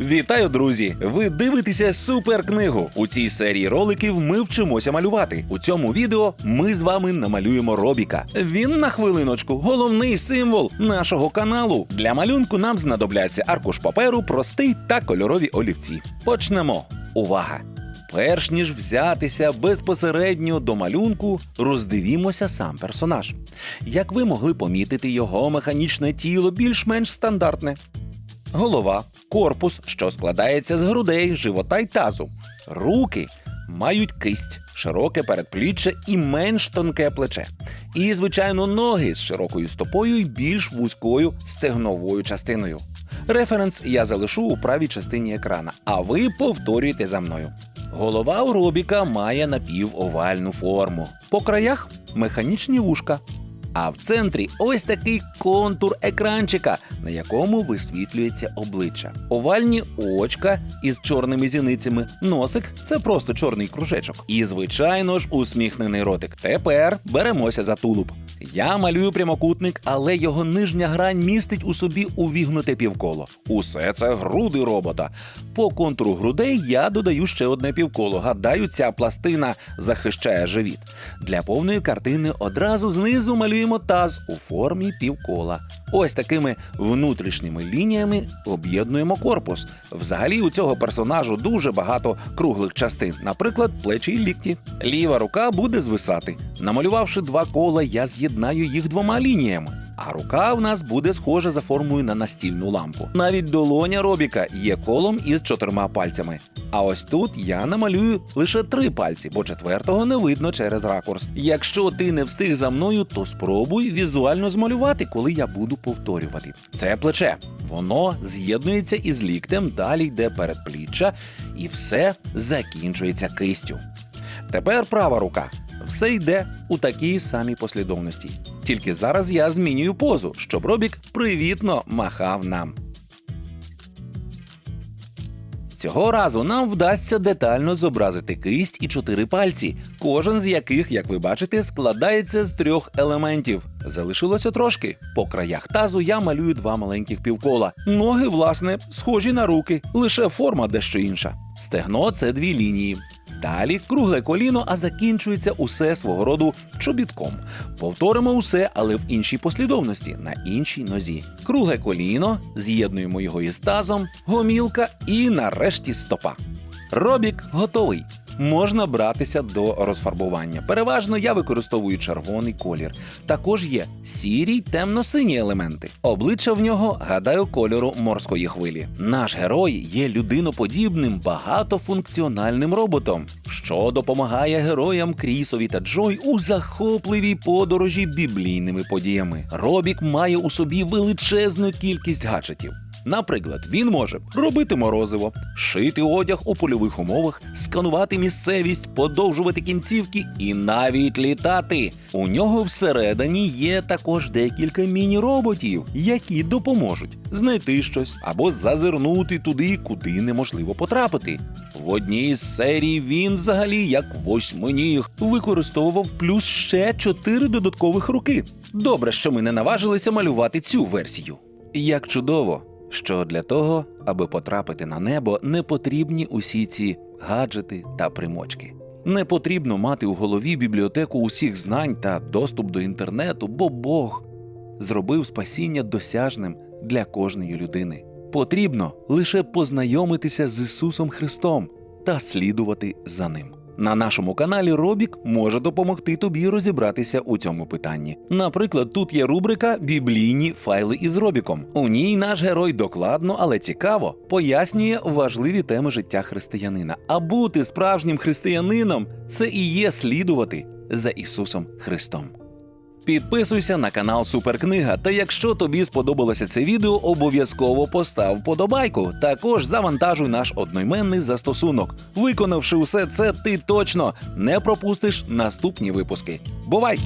Вітаю, друзі! Ви дивитеся суперкнигу. У цій серії роликів ми вчимося малювати. У цьому відео ми з вами намалюємо Робіка. Він на хвилиночку, головний символ нашого каналу. Для малюнку нам знадобляться аркуш паперу, простий та кольорові олівці. Почнемо. Увага! Перш ніж взятися безпосередньо до малюнку, роздивімося сам персонаж. Як ви могли помітити, його механічне тіло більш-менш стандартне. Голова, корпус, що складається з грудей, живота й тазу. Руки мають кисть, широке передпліччя і менш тонке плече. І, звичайно, ноги з широкою стопою і більш вузькою стегновою частиною. Референс я залишу у правій частині екрана, а ви повторюєте за мною. Голова у Робіка має напівовальну форму. По краях механічні вушка, а в центрі ось такий контур екранчика, на якому висвітлюється обличчя. Овальні очка із чорними зіницями. Носик це просто чорний кружечок. І, звичайно ж, усміхнений ротик. Тепер беремося за тулуб. Я малюю прямокутник, але його нижня грань містить у собі увігнуте півколо. Усе це груди робота. По контуру грудей я додаю ще одне півколо. Гадаю, ця пластина захищає живіт. Для повної картини одразу знизу малюємо таз у формі півкола. Ось такими внутрішніми лініями об'єднуємо корпус. Взагалі у цього персонажу дуже багато круглих частин, наприклад, плечі й лікті. Ліва рука буде звисати. Намалювавши два кола, я з'єднаю їх двома лініями. А рука в нас буде схожа за формою на настільну лампу. Навіть долоня Робіка є колом із чотирма пальцями. А ось тут я намалюю лише три пальці, бо четвертого не видно через ракурс. Якщо ти не встиг за мною, то спробуй візуально змалювати, коли я буду повторювати. Це плече. Воно з'єднується із ліктем, далі йде передпліччя, і все закінчується кистю. Тепер права рука. Все йде у такій самій послідовності. Тільки зараз я змінюю позу, щоб Робік привітно махав нам. Цього разу нам вдасться детально зобразити кисть і чотири пальці, кожен з яких, як ви бачите, складається з трьох елементів. Залишилося трошки. По краях тазу я малюю два маленьких півкола. Ноги, власне, схожі на руки, лише форма дещо інша. Стегно це дві лінії. Далі кругле коліно, а закінчується усе свого роду чобітком. Повторимо усе, але в іншій послідовності, на іншій нозі. Кругле коліно, з'єднуємо його із тазом, гомілка і нарешті стопа. Робік готовий. Можна братися до розфарбування. Переважно я використовую червоний колір. Також є сірі й темно-сині елементи. Обличчя в нього, гадаю, кольору морської хвилі. Наш герой є людиноподібним багатофункціональним роботом, що допомагає героям Крісові та Джой у захопливій подорожі біблійними подіями. Робік має у собі величезну кількість гаджетів. Наприклад, він може робити морозиво, шити одяг у польових умовах, сканувати місцевість, подовжувати кінцівки і навіть літати. У нього всередині є також декілька міні-роботів, які допоможуть знайти щось або зазирнути туди, куди неможливо потрапити. В одній з серій він, взагалі, як восьминіг, використовував плюс ще чотири додаткових руки. Добре, що ми не наважилися малювати цю версію. Як чудово, що для того, аби потрапити на небо, не потрібні усі ці гаджети та примочки. Не потрібно мати у голові бібліотеку усіх знань та доступ до інтернету, бо Бог зробив спасіння досяжним для кожної людини. Потрібно лише познайомитися з Ісусом Христом та слідувати за ним. На нашому каналі Робік може допомогти тобі розібратися у цьому питанні. Наприклад, тут є рубрика Біблійні файли із Робіком. У ній наш герой докладно, але цікаво пояснює важливі теми життя християнина. А бути справжнім християнином це і є слідувати за Ісусом Христом. Підписуйся на канал Суперкнига. Та якщо тобі сподобалося це відео, обов'язково постав подобайку. Також завантажуй наш одноіменний застосунок. Виконавши усе це, ти точно не пропустиш наступні випуски. Бувай!